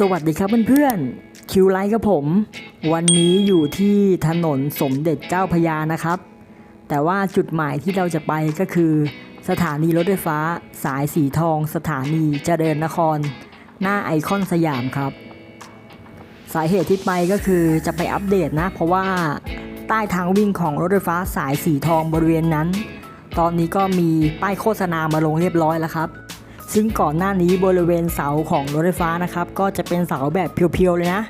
สวัสดีครับเพื่อนๆ คิวไลท์กับผม วันนี้อยู่ที่ถนนสมเด็จเจ้าพระยานะครับ แต่ว่าจุดหมายที่เราจะไปก็คือ สถานีรถไฟฟ้าสายสีทอง สถานีเจริญนคร หน้าไอคอนสยามครับ สาเหตุที่ไปก็คือจะไปอัปเดตนะ เพราะว่าใต้ทางวิ่งของรถไฟฟ้าสายสีทองบริเวณนั้น ตอนนี้ก็มีป้ายโฆษณามาลงเรียบร้อยแล้วครับ ซึ่งก่อนหน้านี้บริเวณเสาของรถไฟฟ้านะครับก็จะเป็นเสาแบบเพียวๆเลยนะ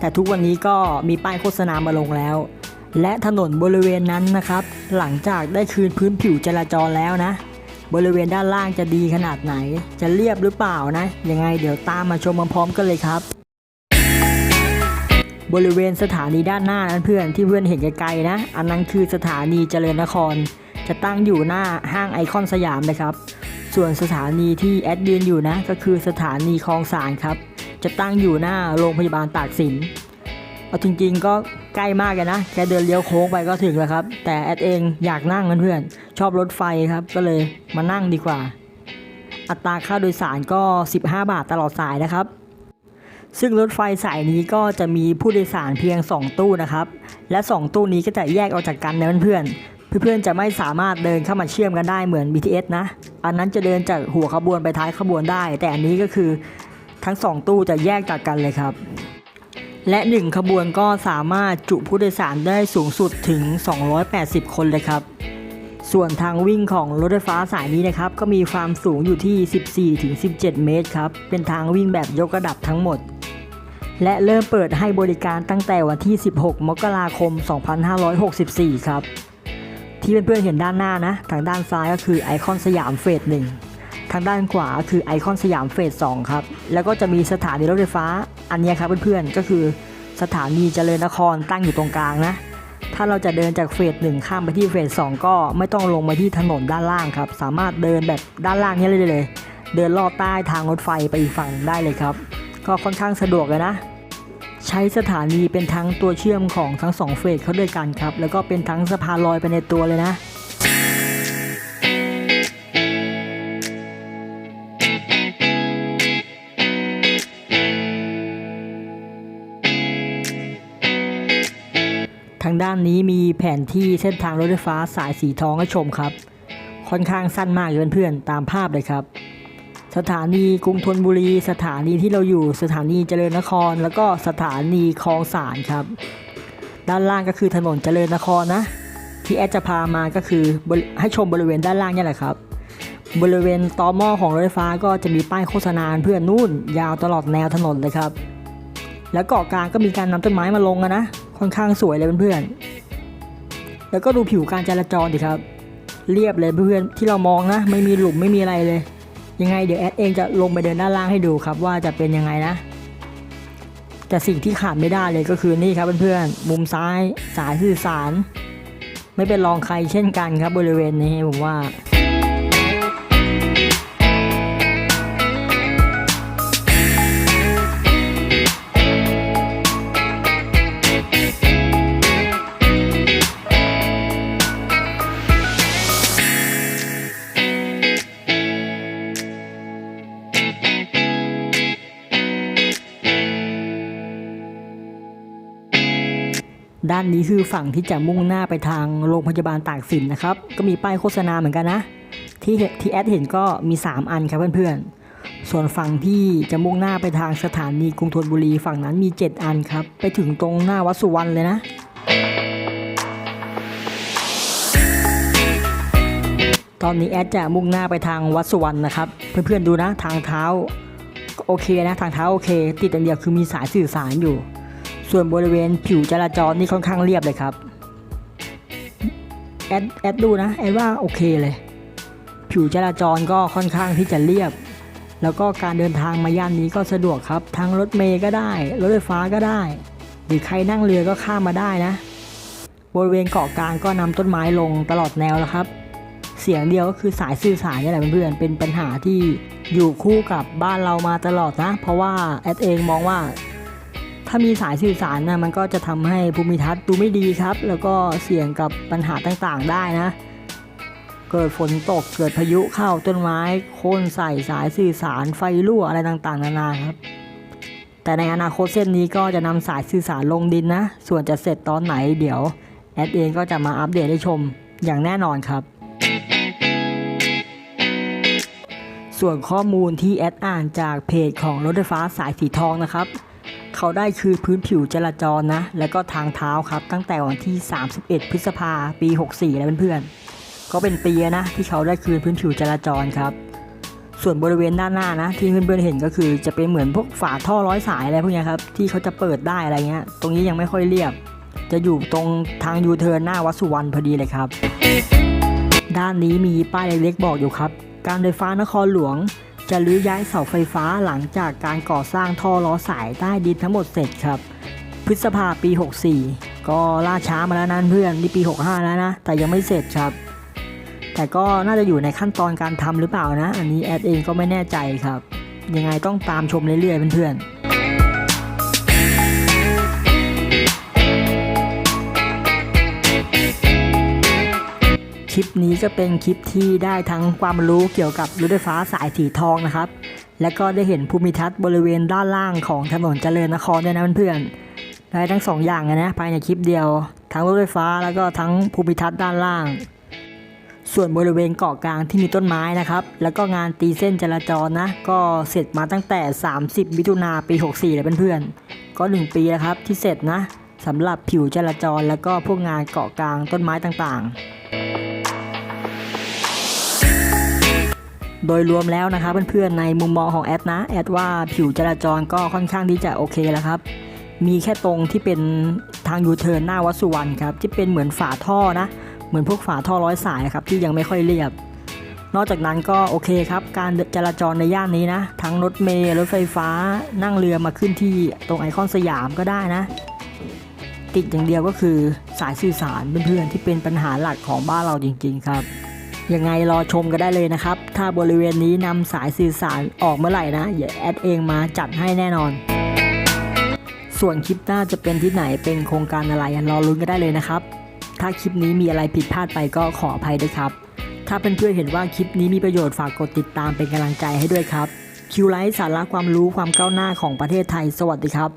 แต่ทุกวันนี้ก็มีป้ายโฆษณามาลงแล้ว และถนนบริเวณนั้นนะครับ หลังจากได้คืนพื้นผิวจราจรแล้วนะ บริเวณด้านล่างจะดีขนาดไหน จะเรียบหรือเปล่านะ ยังไงเดี๋ยวตามมาชมพร้อมๆกันเลยครับ บริเวณสถานีด้านหน้านั้นเพื่อนที่เพื่อนเห็นไกลๆนะ อันนั้นคือสถานีเจริญนครจะตั้งอยู่หน้าห้างไอคอนสยามนะครับ ส่วนสถานีที่แอดยืนอยู่นะก็คือสถานีคลองสารครับ จะตั้งอยู่หน้าโรงพยาบาลตากสิน เอาจริงๆก็ใกล้มากเลยนะ แค่เดินเลี้ยวโค้งไปก็ถึงแล้วครับ แต่แอดเองอยากนั่งเพื่อนๆชอบรถไฟครับ ก็เลยมานั่งดีกว่า อัตราค่าโดยสารก็ 15 บาทตลอดสายนะครับ ซึ่งรถไฟสายนี้ก็จะมีผู้โดยสารเพียง 2 ตู้นะครับ และ 2 ตู้นี้ก็จะแยกออกจากกันนะเพื่อนๆ เพื่อนๆจะไม่สามารถเดินเข้ามาเชื่อมกันได้เหมือน BTS นะ อันนั้นจะเดินจากหัวขบวนไปท้ายขบวนได้ แต่อันนี้ก็คือทั้ง 2 ตู้จะแยกจากกันเลยครับ และ 1 ขบวนก็สามารถจุผู้โดยสารได้สูงสุดถึง 280 คนเลยครับ ส่วนทางวิ่งของรถไฟฟ้าสายนี้นะครับ ก็มีความสูงอยู่ที่ 14-17 เมตรครับ เป็นทางวิ่งแบบยกระดับทั้งหมดและเริ่มเปิดให้บริการตั้งแต่วันที่ 16 มกราคม 2564 ครับ ที่เพื่อนๆเห็นด้านหน้านะ ทางด้านซ้ายก็คือไอคอนสยามเฟสหนึ่งทางด้านขวาคือไอคอนสยามเฟสสองครับ แล้วก็จะมีสถานีรถไฟฟ้า อันนี้ครับเพื่อนๆ ก็คือสถานีเจริญนครตั้งอยู่ตรงกลางนะ ถ้าเราจะเดินจากเฟสหนึ่งข้ามไปที่เฟสสองก็ไม่ต้องลงมาที่ถนนด้านล่างครับ สามารถเดินแบบด้านล่างนี้เลยเลย เดินลอดใต้ทางรถไฟไปอีกฝั่งได้เลยครับ ก็ค่อนข้างสะดวกเลยนะ ใช้สถานีเป็นทั้งตัวเชื่อมของทั้งสองเฟสเขาด้วยกันครับ แล้วก็เป็นทั้งสะพานลอยไปในตัวเลยนะทางด้านนี้มีแผนที่เส้นทางรถไฟฟ้าสายสีทองให้ชมครับ ค่อนข้างสั้นมากเลยเพื่อนๆตามภาพเลยครับ สถานีกรุงธนบุรี สถานีที่เราอยู่สถานีเจริญนคร แล้วก็สถานีคลองสารครับ ด้านล่างก็คือถนนเจริญนครนะ ที่แอดจะพามาก็คือให้ชมบริเวณด้านล่างนี่แหละครับ บริเวณตอหม้อของรถไฟฟ้าก็จะมีป้ายโฆษณาเพื่อนนู่น ยาวตลอดแนวถนนเลยครับ แล้วเกาะกลางก็มีการนำต้นไม้มาลงอะนะค่อนข้างสวยเลยเพื่อนๆแล้วก็ดูผิวการจราจรดิครับ เรียบเลยเพื่อนๆที่เรามองนะ ไม่มีหลุมไม่มีอะไรเลย ยังไงเดี๋ยวแอดเองจะลงไปเดินด้านล่างให้ดูครับว่าจะเป็นยังไงนะ แต่สิ่งที่ขาดไม่ได้เลยก็คือนี่ครับเพื่อนๆมุมซ้ายสายสื่อสาร ไม่เป็นรองใครเช่นกันครับบริเวณนี้ผมว่า ด้านนี้คือฝั่งที่จะมุ่งหน้าไปทางโรงพยาบาลตากสินนะครับ ก็มีป้ายโฆษณาเหมือนกันนะ ที่ที่แอดเห็นก็มี 3 อันครับเพื่อนๆ ส่วนฝั่งที่จะมุ่งหน้าไปทางสถานีกรุงธนบุรีฝั่งนั้นมี 7 อันครับ ไปถึงตรงหน้าวัดสุวรรณเลยนะตอนนี้แอดจะมุ่งหน้าไปทางวัดสุวรรณนะครับ เพื่อนๆดูนะทางเท้าก็โอเคนะทางเท้าโอเค ติดอย่างเดียวคือมีสายสื่อสารอยู่ ส่วนบริเวณผิวจราจรนี่ค่อนข้างเรียบเลยครับ แอดแอดดูนะแอดว่าโอเคเลย ผิวจราจรก็ค่อนข้างที่จะเรียบ แล้วก็การเดินทางมาย่านนี้ก็สะดวกครับ ทั้งรถเมย์ก็ได้ รถไฟฟ้าก็ได้ หรือใครนั่งเรือก็ข้ามมาได้นะ บริเวณเกาะกลางก็นำต้นไม้ลงตลอดแนวแล้วครับ เสียงเดียวก็คือสายสื่อสารนี่แหละเพื่อนๆเป็นปัญหาที่อยู่คู่กับบ้านเรามาตลอดนะ เพราะว่าแอดเองมองว่า ถ้ามีสายสื่อสารนะมันก็จะทำให้ภูมิทัศน์ดูไม่ดีครับ แล้วก็เสี่ยงกับปัญหาต่างๆได้นะ เกิดฝนตกเกิดพายุเข้าต้นไม้โค่นใส่สายสื่อสารไฟรั่วอะไรต่างๆนานาครับ แต่ในอนาคตเส้นนี้ก็จะนำสายสื่อสารลงดินนะ ส่วนจะเสร็จตอนไหนเดี๋ยวแอดเองก็จะมาอัปเดตให้ชมอย่างแน่นอนครับ ส่วนข้อมูลที่แอดอ่านจากเพจของรถไฟฟ้าสายสีทองนะครับ เขาได้คือพื้นผิวจราจรนะ และก็ทางเท้าครับ ตั้งแต่วันที่ 31 พฤษภาปี 64 แล้วเพื่อนๆ ก็เป็นปีแล้วนะที่เขาได้คืนพื้นผิวจราจรครับ ส่วนบริเวณด้านหน้านะ ที่เพื่อนๆเห็นก็คือจะเป็นเหมือนพวกฝาท่อร้อยสายอะไรพวกเนี้ยครับที่เขาจะเปิดได้อะไรเงี้ย ตรงนี้ยังไม่ค่อยเรียบ จะอยู่ตรงทางยูเทิร์นหน้าวัดสุวรรณพอดีเลยครับ ด้านนี้มีป้ายเล็กๆบอกอยู่ครับ การไฟฟ้านครหลวง จะรื้อย้ายเสาไฟฟ้าหลังจากการก่อสร้างท่อล้อสายใต้ดินทั้งหมดเสร็จครับ พฤษภาปี 64 ก็ล่าช้ามาแล้วนั้นเพื่อนนี่ปี 65 แล้วนะ แต่ยังไม่เสร็จครับ แต่ก็น่าจะอยู่ในขั้นตอนการทำหรือเปล่านะ อันนี้แอดเองก็ไม่แน่ใจครับ ยังไงต้องตามชมเรื่อยๆเพื่อนๆ ลิปนี้ก็เป็นคลิปที่ได้ทั้งความรู้เกี่ยวกับรถไฟฟ้าสายสีทองนะครับ และก็ได้เห็นภูมิทัศน์บริเวณด้านล่างของถนนเจริญนครด้วยนะเพื่อนๆได้ทั้งสองอย่างนะภายในคลิปเดียว ทั้งรถไฟฟ้าแล้วก็ทั้งภูมิทัศน์ด้านล่าง ส่วนบริเวณเกาะกลางที่มีต้นไม้นะครับ แล้วก็งานตีเส้นจราจรนะ ก็เสร็จมาตั้งแต่ 30 มิถุนาปี 64เลยเพื่อนๆ ก็ 1 ปีแล้วครับที่เสร็จนะสำหรับผิวจราจรแล้วก็พวกงานเกาะกลางต้นไม้ต่างๆ โดยรวมแล้วนะครับเพื่อนๆในมุมมองของแอดนะแอดว่าผิวจราจรก็ค่อนข้างที่จะโอเคแล้วครับ มีแค่ตรงที่เป็นทางยูเทิร์นหน้าวัดสุวรรณครับที่เป็นเหมือนฝาท่อนะ เหมือนพวกฝาท่อร้อยสายครับที่ยังไม่ค่อยเรียบ นอกจากนั้นก็โอเคครับ การจราจรในย่านนี้นะ ทั้งรถเมล์รถไฟฟ้านั่งเรือมาขึ้นที่ตรงไอคอนสยามก็ได้นะติดอย่างเดียวก็คือสายสื่อสารเพื่อนๆที่เป็นปัญหาหลักของบ้านเราจริง ๆ ครับ ยังไงรอชมกันได้เลยนะครับ ถ้าบริเวณนี้นำสายสื่อสารออกเมื่อไหร่นะอย่าแอดเองมาจัดให้แน่นอน ส่วนคลิปหน้าจะเป็นที่ไหนเป็นโครงการอะไรรอลุ้นกันได้เลยนะครับ ถ้าคลิปนี้มีอะไรผิดพลาดไปก็ขออภัยด้วยครับ ถ้าเพื่อนๆเห็นว่าคลิปนี้มีประโยชน์ฝากกดติดตามเป็นกำลังใจให้ด้วยครับคิวไลท์สาระความรู้ความก้าวหน้าของประเทศไทย สวัสดีครับ